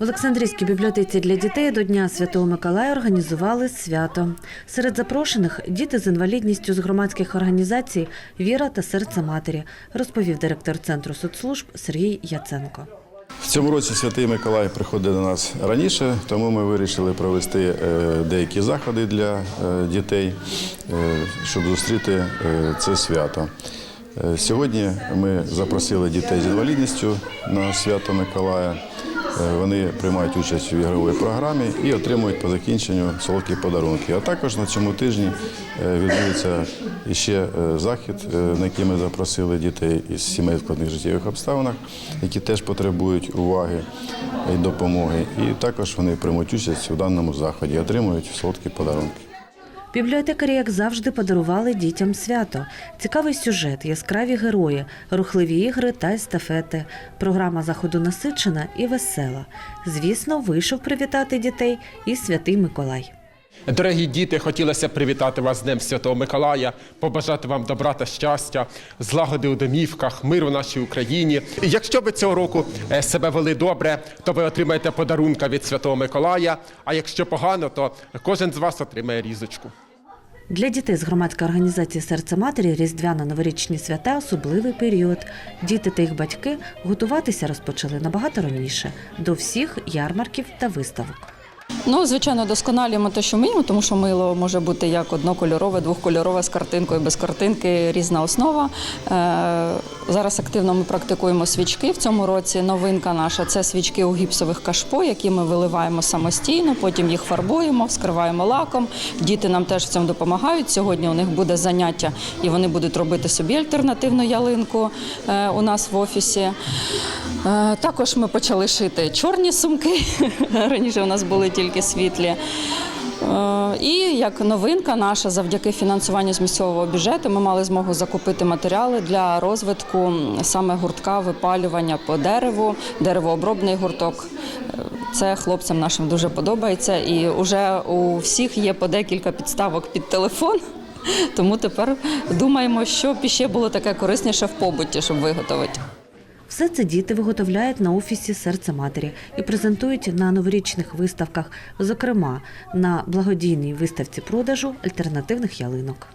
В Олександрійській бібліотеці для дітей до Дня Святого Миколая організували свято. Серед запрошених діти з інвалідністю з громадських організацій Віра та серце матері, розповів директор центру соцслужб Сергій Яценко. В цьому році Святий Миколай приходить до нас раніше, тому ми вирішили провести е, деякі заходи для е, дітей, е, щоб зустріти це свято. Сьогодні ми запросили дітей з інвалідністю на свято Миколая. Е, Вони приймають участь у ігровій програмі і отримують по закінченню солодкі подарунки. А також на цьому тижні е, відбудеться іще е, захід, на який ми запросили дітей із сімей в складних життєвих обставинах, які теж потребують уваги і допомоги. І також вони приймуть участь у даному заході, отримують солодкі подарунки. Бібліотекарі, як завжди, подарували дітям свято. Цікавий сюжет, яскраві герої, рухливі ігри та естафети. Програма заходу насичена і весела. Звісно, вийшов привітати дітей і святий Миколай. Дорогі діти, хотілося привітати вас з Днем Святого Миколая, побажати вам добра та щастя, злагоди у домівках, миру в нашій Україні. Якщо ви цього року е, себе вели добре, то ви отримаєте подарунка від Святого Миколая. А якщо погано, то кожен з вас отримає різочку. Для дітей з громадської організації Серце матері різдвяно-новорічні свята особливий період. Діти та їх батьки готуватися розпочали набагато раніше до всіх ярмарків та виставок. Ну, звичайно, досконалюємо те, що вміємо, тому що мило може бути як однокольорове, двохкольорове з картинкою, без картинки, різна основа. Е, зараз активно ми практикуємо свічки. В цьому році новинка наша це свічки у гіпсових кашпо, які ми виливаємо самостійно, потім їх фарбуємо, вскриваємо лаком. Діти нам теж в цьому допомагають. Сьогодні у них буде заняття, і вони будуть робити собі альтернативну ялинку е, у нас в офісі. Е, Також ми почали шити чорні сумки. Раніше у нас були тільки світлі. Е, І як новинка наша, завдяки фінансуванню з місцевого бюджету, ми мали змогу закупити матеріали для розвитку саме гуртка випалювання по дереву, деревообробний гурток. Е, Це хлопцям нашим дуже подобається, і вже у всіх є по декілька підставок під телефон. Тому тепер думаємо, що б ще було таке корисніше в побуті, щоб виготовити. Все це діти виготовляють на офісі серце матері і презентують на новорічних виставках, зокрема на благодійній виставці продажу альтернативних ялинок.